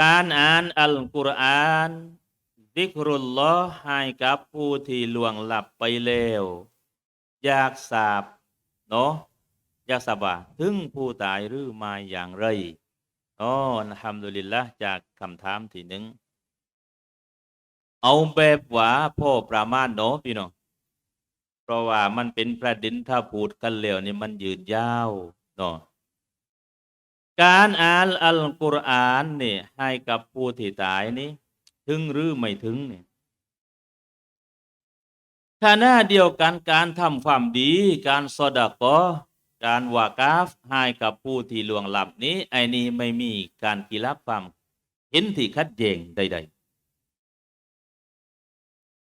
การอ่านอัลกุรอานดิกรุลลอฮ์ให้กับผู้ที่ล่วงหลับไปแล้วอยากทราบเนาะอยากทราบว่าถึงผู้ตายหรือมาอย่างไรอ๋อนะฮัมดุลิลละจากคำถามที่หนึ่งเอาแบบว่าพ่อประมาณเนาะพี่น้องเพราะว่ามันเป็นประเด็นถ้าพูดกันแล้วนี่มันยืดยาวเนาะ การอ่านอัลกุรอานเนี่ยให้กับผู้ที่ตายนี่ถึงหรือไม่ถึงเนี่ยขณะเดียวกันการทำความดี การสอดะกอการวากาฟให้กับผู้ที่ล่วงหลับนี้ ไอ้นี้ไม่มีการกีรับความเห็นที่คัดแย้งใด ๆ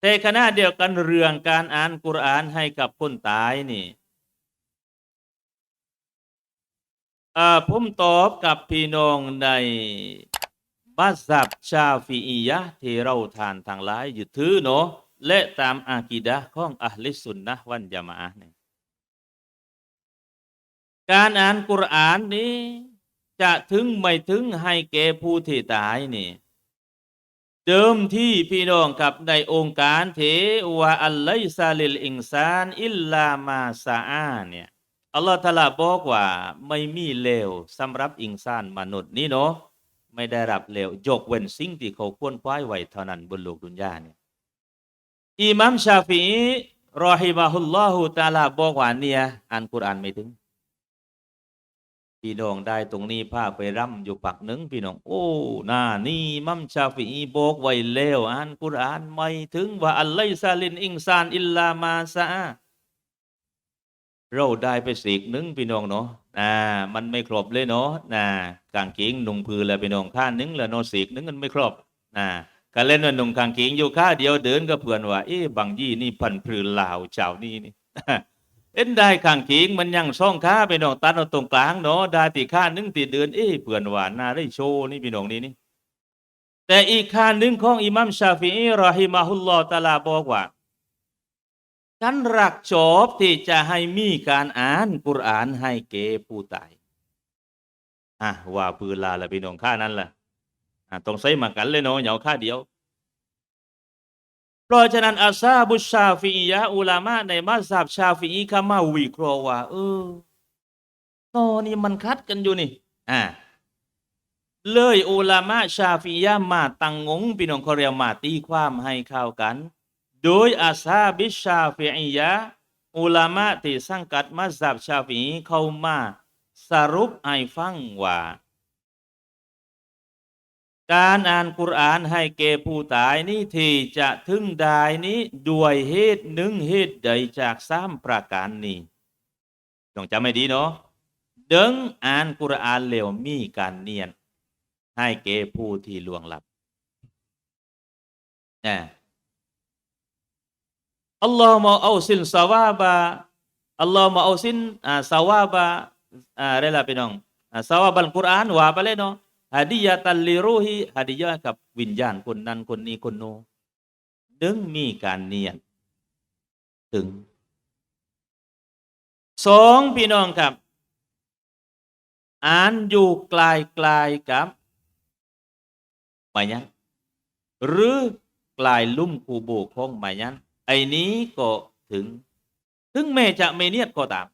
แต่ขณะเดียวกันเรื่องการอ่านกุรอานให้กับคนตายนี่ อ่าผมตอบกับพี่น้องในบัซับชาฟีอียะที่เราทานทางหลายยึดถือเนาะและตามอากีดะของอัลลิสุนนะวันยะมาอะห์เนี่ยการอ่านกุรอานนี้จะถึงไม่ถึงให้แก่ผู้ที่ตายนี่เดิมที่พี่น้องกับในองค์การเทวะอัลไลซาลิลอิงซานอิลลามาซาอาเนี่ย อัลลอฮฺตะอาลาบอกว่าไม่มีเลวสำหรับอิงซานมนุษย์นี้เนาะไม่ได้รับเลวยกเว้นสิ่งที่เขาควรคว้ายไว้เท่านั้นบนโลกดุนยาเนี่ยอิหมัมชาฟีรอฮิมะฮุลลอฮุตะอาลาบอกว่าเนี่ยอ่านกุรอานไม่ถึง พี่น้องได้ตรงนี้พาไปร่ำอยู่ปักหนึ่งพี่น้อง โอ้น่านี่มัมชาฟีบอกไว้แล้วอ่านกุรอานไม่ถึงว่าอัลไลซาลินอิงซานอิลลามาซา เราได้ไปสีกหนึ่งพี่น้องเนาะอ่ามันไม่ครบเลยเนาะนะกางเกงนุ่งพือแล้วพี่น้องข้าหนึงแล้วนาะสีกหนึงมันไม่ครบนะก็เล่นว่านุ่งกางเกงอยู่ข้าเดียวเดินก็เพื่อนว่าเอ๊ะบางยี่นี่พันพือลาวเจ้านี่นี่เอ็นได้กางเกงมันยังช่องข้าพี่น้องตัดเอาตรงกลางเนาะได้ตีข้าหนึงตีเดินเอ๊ะเพื่อนว่าน่าได้โชว์นี่พี่น้องนี่นี่แต่อีกข้าหนึงของอิหมัมชาฟีอีรอฮิมะฮุลลอตะอาลาบอกว่า ฉันรักชอบที่จะให้มีการอ่านกุรอานให้เกผู้ตายอะว่าปืนลาละพี่น้องข้านั้นล่ะอะต้องใส่มากันเลยเนาะเหยาข้าเดียว เพราะฉะนั้นอาซาบุชชาฟียะอุลามะในมัสฮับชาฟีอีเขามาวิเคราะห์ว่าเออตอนนี้มันคัดกันอยู่นี่อ่าเลยอุลามะชาฟียะห์มาตังงงพี่น้องเขาเรียกมาตีความให้เข้ากัน โดยอาซาบิชาฟีอียะอุลามะที่สังกัดมัสฮับชาฟีเข้ามาสรุปให้ฟังว่า การอ่านกุรอานให้แก่ผู้ตายนี่ที่จะถึงได้นี้ด้วยเหตุหนึ่งเหตุใดจากสามประการนี้ต้องจำให้ดีเนาะดิงอ่านกุรอานแล้วมีการเนียน ให้แก่ผู้ที่ล่วงลับนะ อัลลอฮ์มาเอาสินสวาบะอัลลอฮ์มาเอาสินอ่าสวาบะอ่าอะไรล่ะพี่น้องอ่าสวาบัลกุรอานว่าไปเลยเนาะฮาดิยะตัลลิรูฮีฮาดิยะกับวิญญาณคนนั้นคนนี้คนโน้ดึงมีการเนียนถึงสองพี่น้องครับ อ่านอยู่กลายกลายกับมายันหรือกลายลุ่มคูโบของมายัน ไอ้นี้ก็ถึง ถึงแม้จะไม่เนียดก็ตาม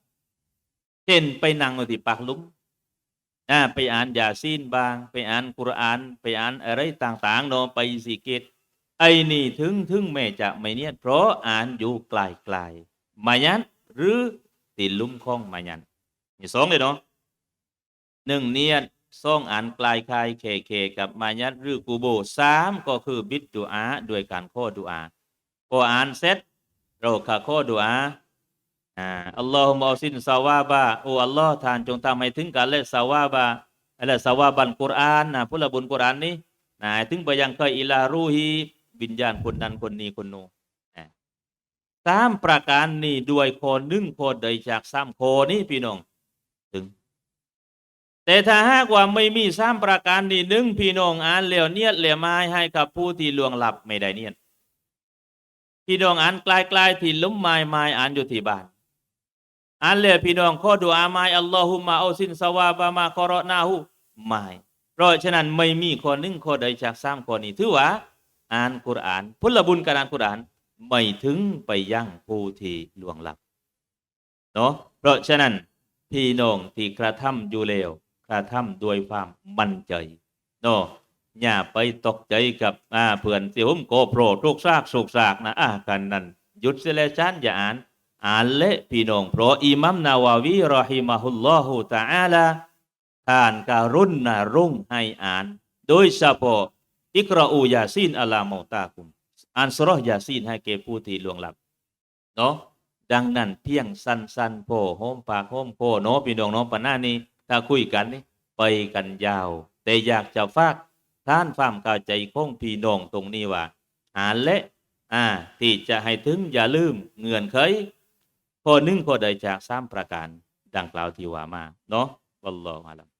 เช่นไปนั่งอยู่ที่ปากลุ่มไปอ่านยาซีนบาง ไปอ่านกุรอาน ไปอ่านอะไรต่างๆเนาะไปสิเกตไอ้นี่ถึงถึงแม่จะไม่เนียนเพราะอ่านอยู่ไกลๆมายันหรือติดลุ่มของมายันนี่สองเลยเนาะหนึ่งเนียนสองอ่านไกลคายเคเคกับมายันหรือกูโบสามก็คือบิดดูอาด้วยการข้อดูอา พออ่านเสร็จเราขาข้อดูอาอ่าอัลลอฮุมอัลซินสาวาบะโอ้อัลลอฮ์ท่านจงทำให้ถึงการและสาวาบะและสาวาบันกุรอานนะผู้ลบุญกุรอานนี้นะถึงไปยังเคยอิลารูฮีวิญญาณคนนั้นคนนี้คนโน้นสามประการนี้ด้วยข้อหนึ่งข้อใดจากสามข้อนี้พี่น้องถึง แต่ถ้าหากว่าไม่มีสามประการนี้หนึ่งพี่น้องอ่านเหลียวเนียดเหลียวไม้ให้กับผู้ที่ลวงหลับไม่ได้เนียด พี่น้องอ่านไกลๆที่ลุ่มไม้ไม้อ่านอยู่ที่บ้านอันเลยพี่น้องข้อดูอาไมอัลลอฮุมะเอาสินสวาบะมาคอรอนาหูไม่เพราะฉะนั้นไม่มีข้อหนึ่งข้อใดจากสามข้อนี้ถือว่าอ่านกุรอานผลบุญการอ่านกุรอานไม่ถึงไปยังผู้ที่ลวงลับเนาะเพราะฉะนั้นพี่น้องที่กระทำอยู่แล้วกระทำด้วยความมั่นใจเนาะ อย่าไปตกใจกับอ่าเพื่อนเสียมโกโปรทุกซากสุกซากนะอ่ากันนั้นหยุดเสล้วฉันอย่าอ่านอ่านเละพี่น้องเพราะอิมัมนาวาวีรอฮิมะฮุลลอฮุตะอาลาท่านการุณนะรุ่งให้อ่าน โดยเฉพาะอิกราอูยาซีนอัลลาเมอตาคุมอ่านสราะห์ยาซีนให้แก่ผู้ที่ลวงหลับเนาะดังนั้นเพียงสั้นๆโพโฮมปากโฮมโพเนาะพี่น้องเนาะปะหน้านี้ถ้าคุยกันนี่ไปกันยาว แต่อยากจะฝาก ท่านความเข้าใจคงพี่น้องตรงนี้ว่าอาเละอ่าที่จะให้ถึงอย่าลืมเงื่อนไขข้อหนึ่งข้อใดจากสามประการดังกล่าวที่ว่ามาเนาะวัลลอฮุอาลัม